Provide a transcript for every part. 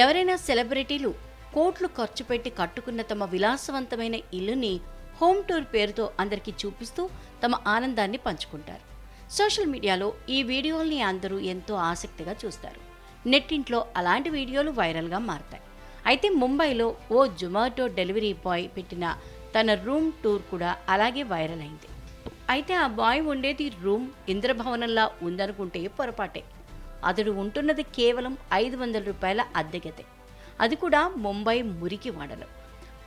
ఎవరైనా సెలబ్రిటీలు కోట్లు ఖర్చు పెట్టి కట్టుకున్న తమ విలాసవంతమైన ఇల్లుని హోమ్ టూర్ పేరుతో అందరికీ చూపిస్తూ తమ ఆనందాన్ని పంచుకుంటారు. సోషల్ మీడియాలో ఈ వీడియోల్ని అందరూ ఎంతో ఆసక్తిగా చూస్తారు. నెట్టింట్లో అలాంటి వీడియోలు వైరల్గా మారతాయి. అయితే ముంబైలో ఓ జొమాటో డెలివరీ బాయ్ పెట్టిన తన రూమ్ టూర్ కూడా అలాగే వైరల్ అయింది. అయితే ఆ బాయ్ ఉండేది రూమ్ ఇంద్రభవనంలా ఉందనుకుంటే పొరపాటే. అతడు ఉంటున్నది కేవలం ఐదు వందల రూపాయల అద్దె గదే అది కూడా ముంబై మురికి వాడలో.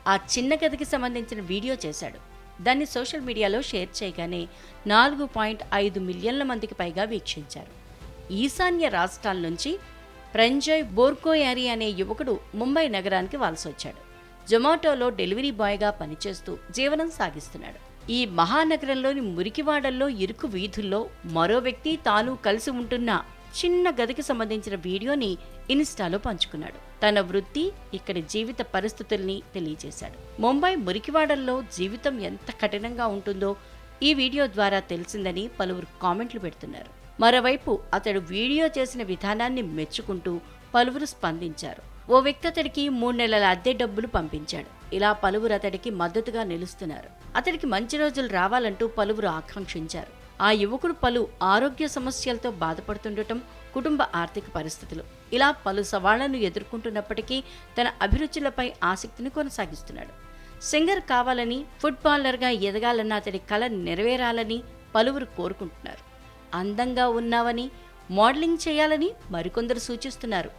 ఆ చిన్న గదికి సంబంధించిన వీడియో చేశాడు. దాన్ని సోషల్ మీడియాలో షేర్ చేయగానే నాలుగు పాయింట్ ఐదు మిలియన్ల మందికి పైగా వీక్షించారు. ఈశాన్య రాష్ట్రాల నుంచి ప్రంజయ్ బోర్కోయారి అనే యువకుడు ముంబై నగరానికి వాల్సొచ్చాడు. జొమాటోలో డెలివరీ బాయ్గా పనిచేస్తూ జీవనం సాగిస్తున్నాడు. ఈ మహానగరంలోని మురికివాడల్లో ఇరుకు వీధుల్లో మరో వ్యక్తి తాను కలిసి ఉంటున్న చిన్న గదికి సంబంధించిన వీడియోని ఇన్స్టాలో పంచుకున్నాడు. తన వృత్తి ఇక్కడి జీవిత పరిస్థితుల్ని తెలియజేశాడు. ముంబై మురికివాడల్లో జీవితం ఎంత కఠినంగా ఉంటుందో ఈ వీడియో ద్వారా తెలిసిందని పలువురు కామెంట్లు పెడుతున్నారు. మరోవైపు అతడు వీడియో చేసిన విధానాన్ని మెచ్చుకుంటూ పలువురు స్పందించారు. ఓ వ్యక్తి అతడికి మూడు నెలల అద్దె డబ్బులు పంపించాడు. ఇలా పలువురు అతడికి మద్దతుగా నిలుస్తున్నారు. అతడికి మంచి రోజులు రావాలంటూ పలువురు ఆకాంక్షించారు. ఆ యువకుడు పలు ఆరోగ్య సమస్యలతో బాధపడుతుండటం కుటుంబ ఆర్థిక పరిస్థితులు. ఇలా పలు సవాళ్ళను ఎదుర్కొంటున్నప్పటికీ తన అభిరుచులపై ఆసక్తిని కొనసాగిస్తున్నాడు. సింగర్ కావాలని ఫుట్బాలర్గా ఎదగాలన్న అతడి కళ నెరవేరాలని పలువురు కోరుకుంటున్నారు. అందంగా ఉన్నావని మోడలింగ్ చేయాలని మరికొందరు సూచిస్తున్నారు.